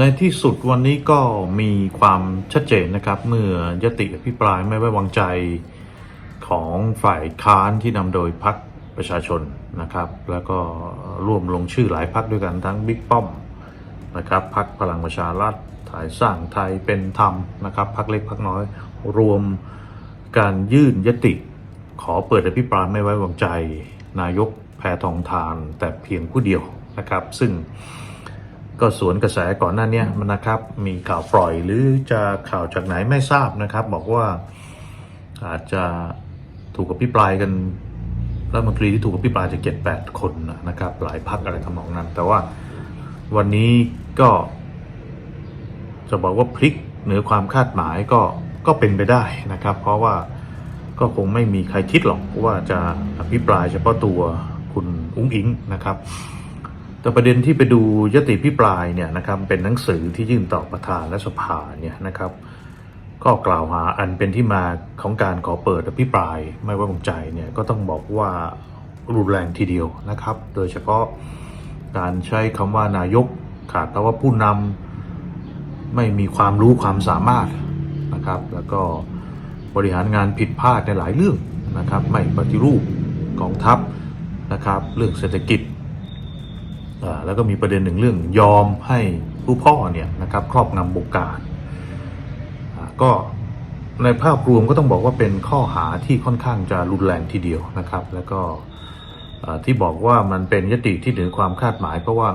ในที่สุดวันนี้ก็มีความชัดเจนนะครับ เมื่อยติอภิปรายไม่ไว้วางใจของฝ่ายค้านที่นำโดยพรรคประชาชนนะครับ แล้วก็ร่วมลงชื่อหลายพรรคด้วยกันทั้งบิ๊กป้อมนะครับพรรคพลังประชารัฐไทยสร้างไทยเป็นธรรมนะครับพรรคเล็กพรรคน้อยรวมการยื่นยติ ขอเปิดอภิปรายไม่ไว้วางใจ นายกแพทองทานแต่เพียงผู้เดียวนะครับ ซึ่ง ก็สวนกระแสก่อนหน้าเนี้มันนะครับ มีข่าวปล่อยหรือจะข่าวจากไหนไม่ทราบนะครับ บอกว่าอาจจะถูกอภิปรายกันรัฐมนตรีที่ถูกอภิปรายจะเจ็ดแปดคนนะครับ หลายพักอะไรทำนองนั้น แต่ว่าวันนี้ก็จะบอกว่าพลิกเหนือความคาดหมายก็ก็เป็นไปได้นะครับ เพราะว่าก็คงไม่มีใครคิดหรอกว่าจะอภิปรายเฉพาะตัวคุณอุ้งอิงนะครับ แต่ประเด็นที่ไปดูยติพิปรายเนี่ยนะครับเป็นหนังสือที่ยื่นต่อประธานและสภาเนี่ยนะครับก็กล่าวหาอันเป็นที่มาของการขอเปิดอภิปรายไม่ไว้วางใจเนี่ยก็ต้องบอกว่ารุนแรงทีเดียวนะครับ โดยเฉพาะการใช้คำว่านายกขาดแปลว่าผู้นำไม่มีความรู้ความสามารถนะครับ แล้วก็บริหารงานผิดพลาดในหลายเรื่องนะครับ ไม่ปฏิรูปกองทัพนะครับ เรื่องเศรษฐกิจ แล้วก็มีประเด็นหนึ่งเรื่องยอมให้ผู้พ่อเนี่ยนะครับครอบงำบงการก็ในภาพรวมก็ต้องบอกว่าเป็นข้อหาที่ค่อนข้างจะรุนแรงทีเดียวนะครับ แล้วก็ที่บอกว่ามันเป็นยติที่เหนือความคาดหมาย เพราะว่า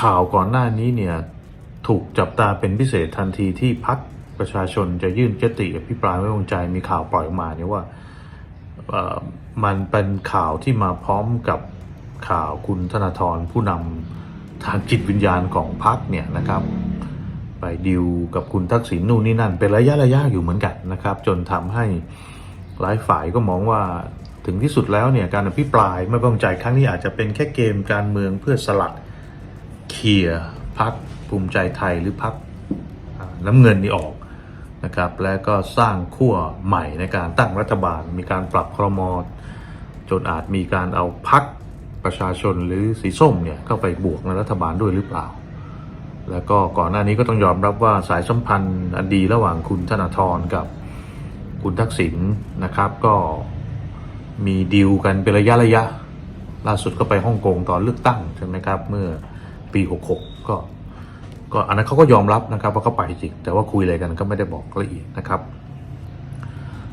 ข่าวก่อนหน้านี้เนี่ยถูกจับตาเป็นพิเศษทันทีที่พักประชาชนจะยื่นยติอภิปรายไม่วางใจมีข่าวปล่อยออกมาเนี่ยว่ามันเป็นข่าวที่มาพร้อมกับ ข่าวคุณธนาธรผู้นำทางจิตวิญญาณของพรรคเนี่ยนะครับไปดิวกับคุณทักษิณนู่นนี่นั่น เป็นระยะระยะอยู่เหมือนกันนะครับ จนทำให้หลายฝ่ายก็มองว่าถึงที่สุดแล้วเนี่ยการอภิปรายไม่ไว้วางใจครั้งนี้อาจจะเป็นแค่เกมการเมืองเพื่อสลัดเคลียร์พักภูมิใจไทยหรือพักน้ำเงินนี่ออกนะครับและก็สร้างขั้วใหม่ในการตั้งรัฐบาล มีการปรับครมจนอาจมีการเอาพัก ประชาชนหรือสีส้มเนี่ยเข้าไปบวกในรัฐบาลด้วยหรือเปล่า แล้วก็ก่อนหน้านี้ก็ต้องยอมรับว่าสายสัมพันธ์อันดีระหว่างคุณธนาธรกับคุณทักษิณนะครับ ก็มีดีลกันเป็นระยะระยะ ล่าสุดก็ไปฮ่องกงตอนเลือกตั้งใช่ไหมครับ เมื่อปี 66 ก็ก็อันนั้นเขาก็ยอมรับนะครับว่าเขาไปจริงแต่ว่าคุยอะไรกันก็ไม่ได้บอกละเอียดนะครับ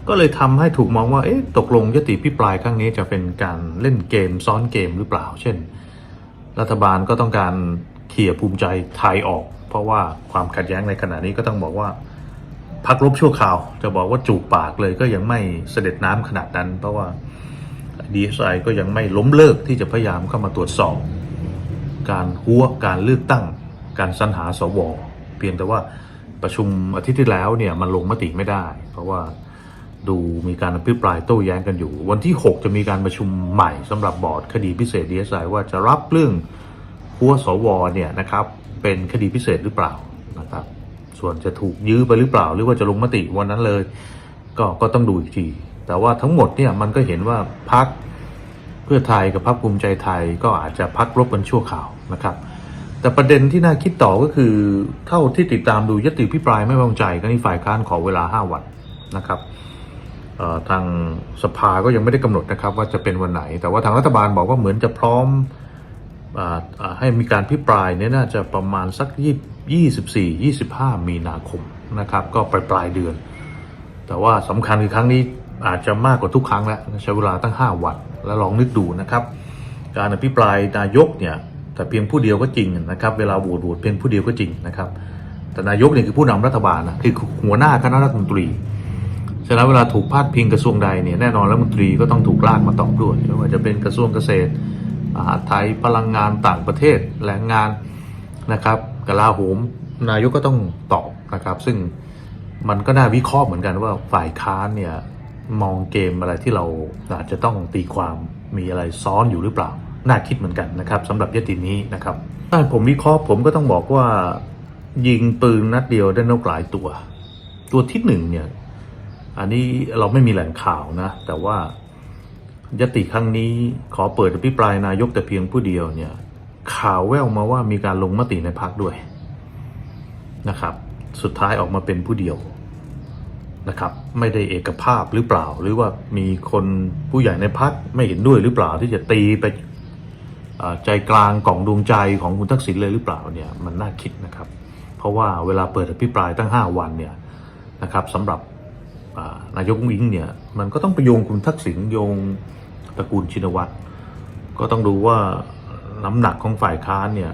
ก็เลยทำให้ถูกมองว่าเอ๊ะตกลงยติพิปรายครั้งนี้จะเป็นการเล่นเกมซ้อนเกมหรือเปล่า เช่น รัฐบาลก็ต้องการเขี่ยภูมิใจไทยออก เพราะว่าความขัดแย้งในขณะนี้ก็ต้องบอกว่าพักลบชั่วคราว จะบอกว่าจูบปากเลยก็ยังไม่เสด็จน้ำขนาดนั้น เพราะว่าดีเอสไอก็ยังไม่ล้มเลิกที่จะพยายามเข้ามาตรวจสอบ การหัวการเลือกตั้ง การสรรหาสวเพียงแต่ว่าประชุมอาทิตย์ที่แล้วเนี่ยมันลงมติไม่ได้ เพราะว่า ดูมีการอภิปรายโต้แย้งกันอยู่ วันที่ 6 จะมีการประชุมใหม่สำหรับบอร์ดคดีพิเศษดีเอสไอว่าจะรับเรื่องหัวสวเนี่ยนะครับเป็นคดีพิเศษหรือเปล่านะครับ ส่วนจะถูกยื้อไปหรือเปล่า หรือว่าจะลงมติวันนั้นเลย ก็ก็ต้องดูอีกที แต่ว่าทั้งหมดเนี่ยมันก็เห็นว่าพักเพื่อไทยกับพรรคภูมิใจไทยก็อาจจะพักรบกันชั่วข่าวนะครับ แต่ประเด็นที่น่าคิดต่อก็คือเท่าที่ติดตามดูยติพิปรายไม่วางใจก็นี่ฝ่ายค้านขอเวลา 5 วันนะครับ ทางสภาก็ยังไม่ได้กำหนดนะครับว่าจะเป็นวันไหน แต่ว่าทางรัฐบาลบอกว่าเหมือนจะพร้อมออให้มีการพิปรายเนี่ยน่าจะประมาณสักยี่สิบสี่ยี่สิบห้ามีนาคมนะครับ ก็ปลายปลายเดือน แต่ว่าสำคัญคือครั้งนี้อาจจะมากกว่าทุกครั้งแล้วใช้เวลาตั้ง 5 วัน แล้วลองนึกดูนะครับ การอภิปรายนายกเนี่ยแต่เพียงผู้เดียวก็จริงนะครับ เวลาโหวตโหวตเพียงผู้เดียวก็จริงนะครับ แต่นายกเนี่ยคือผู้นำรัฐบาลนะคือหัวหน้าคณะรัฐมนตรี ฉะนั้นเวลาถูกพาดพิงกระทรวงใดเนี่ยแน่นอนรัฐมนตรีก็ต้องถูกลากมาตอบด้วยไม่ว่าจะเป็นกระทรวงเกษตรอาหารไทยพลังงานต่างประเทศแรงงานนะครับกลาโหมนายกก็ต้องตอบนะครับ ซึ่งมันก็น่าวิเคราะห์เหมือนกันว่าฝ่ายค้านเนี่ยมองเกมอะไรที่เราอาจจะต้องตีความมีอะไรซ้อนอยู่หรือเปล่า น่าคิดเหมือนกันนะครับสำหรับยตินี้นะครับถ้าผมวิเคราะห์ผมก็ต้องบอกว่า ยิงปืนนัดเดียวได้นกหลายตัว ตัวที่หนึ่งเนี่ย อันนี้เราไม่มีแหล่งข่าวนะ แต่ว่ายติครั้งนี้ขอเปิดอภิปรายนายกแต่เพียงผู้เดียวเนี่ย ข่าวแว่วมาว่ามีการลงมติในพักด้วยนะครับ สุดท้ายออกมาเป็นผู้เดียวนะครับ ไม่ได้เอกภาพหรือเปล่า หรือว่ามีคนผู้ใหญ่ในพักไม่เห็นด้วยหรือเปล่าที่จะตีไปใจกลางกล่องดวงใจของคุณทักษิณเลยหรือเปล่าเนี่ยมันน่าคิดนะครับ เพราะว่าเวลาเปิดอภิปรายตั้ง 5 วันเนี่ยนะครับสำหรับ นายกวิงเนี่ยมันก็ต้องไปโยงคุณทักษิณโยงตระกูลชินวัตรก็ต้องดูว่าน้ำหนักของฝ่ายค้านเนี่ย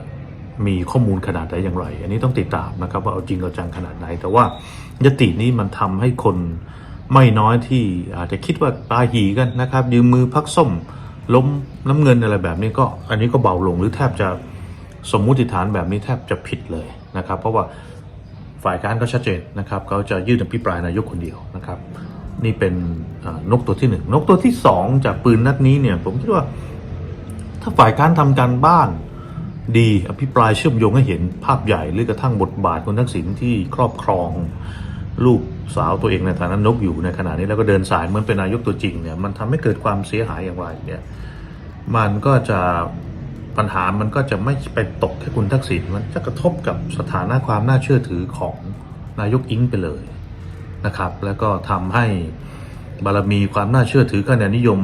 มีข้อมูลขนาดไหนอย่างไร อันนี้ต้องติดตามนะครับว่าเอาจริงเอาจังขนาดไหน แต่ว่ายตินี้มันทำให้คนไม่น้อยที่อาจจะคิดว่าตาหีกันนะครับ ยืมมือพักส้มล้มน้ำเงินอะไรแบบนี้ก็อันนี้ก็เบาลงหรือแทบจะสมมุติฐานแบบนี้แทบจะผิดเลยนะครับ เพราะว่า ฝ่ายค้านก็ชัดเจนนะครับเขาจะยื่นอภิปรายนายกคนเดียวนะครับ นี่เป็นนกตัวที่หนึ่งนกตัวที่สองจากปืนนัดนี้เนี่ยผมคิดว่า ถ้าฝ่ายค้านทำการบ้านดีอภิปรายเชื่อมโยงให้เห็นภาพใหญ่หรือกระทั่งบทบาทคุณทักษิณที่ครอบครองลูกสาวตัวเองในฐานะนกอยู่ในขณะนี้แล้วก็เดินสายเหมือนเป็นนายกตัวจริงเนี่ยมันทำให้เกิดความเสียหายอย่างไรเนี่ยมันก็จะ ปัญหามันก็จะไม่ไปตกแค่คุณทักษิณมันจะกระทบกับสถานะความน่าเชื่อถือของนายกอิงไปเลยนะครับ แล้วก็ทำให้บารมีความน่าเชื่อถือคะแนนนิยม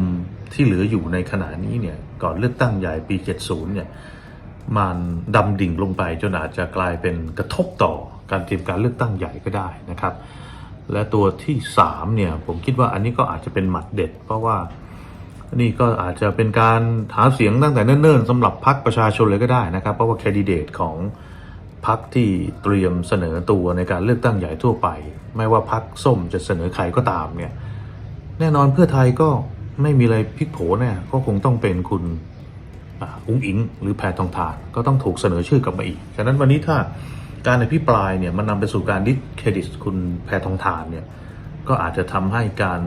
ที่เหลืออยู่ในขณะนี้เนี่ยก่อนเลือกตั้งใหญ่ปี 70 เนี่ยมันดำดิ่งลงไปจนอาจจะกลายเป็นกระทบต่อการเตรียมการเลือกตั้งใหญ่ก็ได้นะครับ และตัวที่ 3 เนี่ยผมคิดว่าอันนี้ก็อาจจะเป็นหมัดเด็ด เพราะว่า นี่ก็อาจจะเป็นการหาเสียงตั้งแต่เนิ่นๆสำหรับพรรคประชาชนเลยก็ได้นะครับ เพราะว่าแคนดิเดตของพรรคที่เตรียมเสนอตัวในการเลือกตั้งใหญ่ทั่วไป ไม่ว่าพรรคส้มจะเสนอใครก็ตามเนี่ยแน่นอนเพื่อไทยก็ไม่มีอะไรพลิกโผแน่ก็คงต้องเป็นคุณอุ้งอิง หรือแพทองทานก็ต้องถูกเสนอชื่อกลับมาอีก ฉะนั้นวันนี้ถ้าการอภิปรายเนี่ยมันนำไปสู่การดิสเครดิตคุณแพทองทานเนี่ยก็อาจจะทำให้การ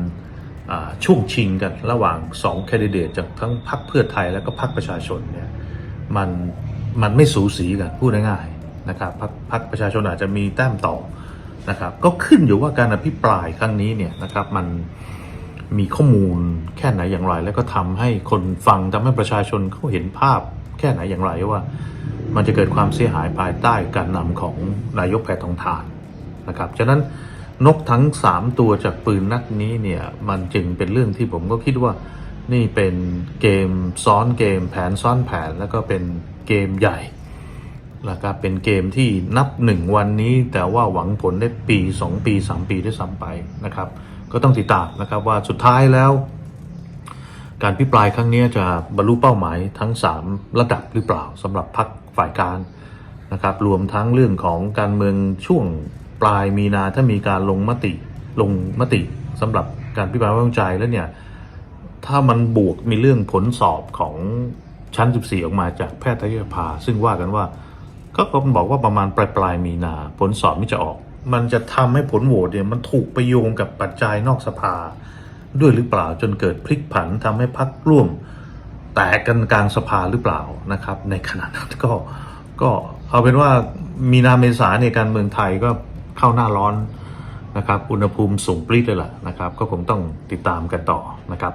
ช่วงชิงกันระหว่าง2แคนดิเดตจากทั้งพรรคเพื่อไทยแล้วก็พรรคประชาชนเนี่ยมันมันไม่สูสีกันพูดง่ายๆนะครับพรรคพรรคประชาชนอาจจะมีแต้มต่อนะครับก็ขึ้นอยู่ว่าการอภิปรายครั้งนี้เนี่ยนะครับมันมีข้อมูลแค่ไหนอย่างไร แล้วก็ทำให้คนฟังทำให้ประชาชนเขาเห็นภาพแค่ไหนอย่างไรว่า มันจะเกิดความเสียหายภายใต้การนำของนายกแพทองทานนะครับฉะนั้น นกทั้ง3ตัวจากปืนนัดนี้เนี่ย มันจึงเป็นเรื่องที่ผมก็คิดว่า นี่เป็นเกมซ้อนเกมแผนซ้อนแผนแล้วก็เป็นเกมใหญ่นะครับเป็นเกมที่นับหนึ่งวันนี้ แต่ว่าหวังผลได้ปี 2 ปี 3 ปีด้วยซ้ำไปนะครับ ก็ต้องติดตามนะครับว่าสุดท้ายแล้ว การพิปรายครั้งนี้จะบรรลุเป้าหมายทั้ง 3 ระดับหรือเปล่าสำหรับพรรคฝ่ายการนะครับ รวมทั้งเรื่องของการเมืองช่วง ลายมีนาถ้ามีการลงมติลงมติสำหรับการพิปรายไม่ไว้วางใจแล้วเนี่ยถ้ามันบวกมีเรื่องผลสอบของชั้น 14 ออกมาจากแพทยสภาซึ่งว่ากันว่าก็ก็บอกว่าประมาณปลายปลายมีนา ผลสอบนี่จะออก มันจะทำให้ผลโหวตเนี่ยมันถูกไปโยงกับปัจจัยนอกสภา ด้วยหรือเปล่าจนเกิดพลิกผันทำให้พักร่วม แตกกันกลางสภาหรือเปล่านะครับ ในขณะนั้นก็ก็เอาเป็นว่ามีนาเมษาเนี่ยการเมืองไทยก็ เข้าหน้าร้อนนะครับ อุณหภูมิสูงปรี๊ดเลยล่ะนะครับ ก็คงต้องติดตามกันต่อนะครับ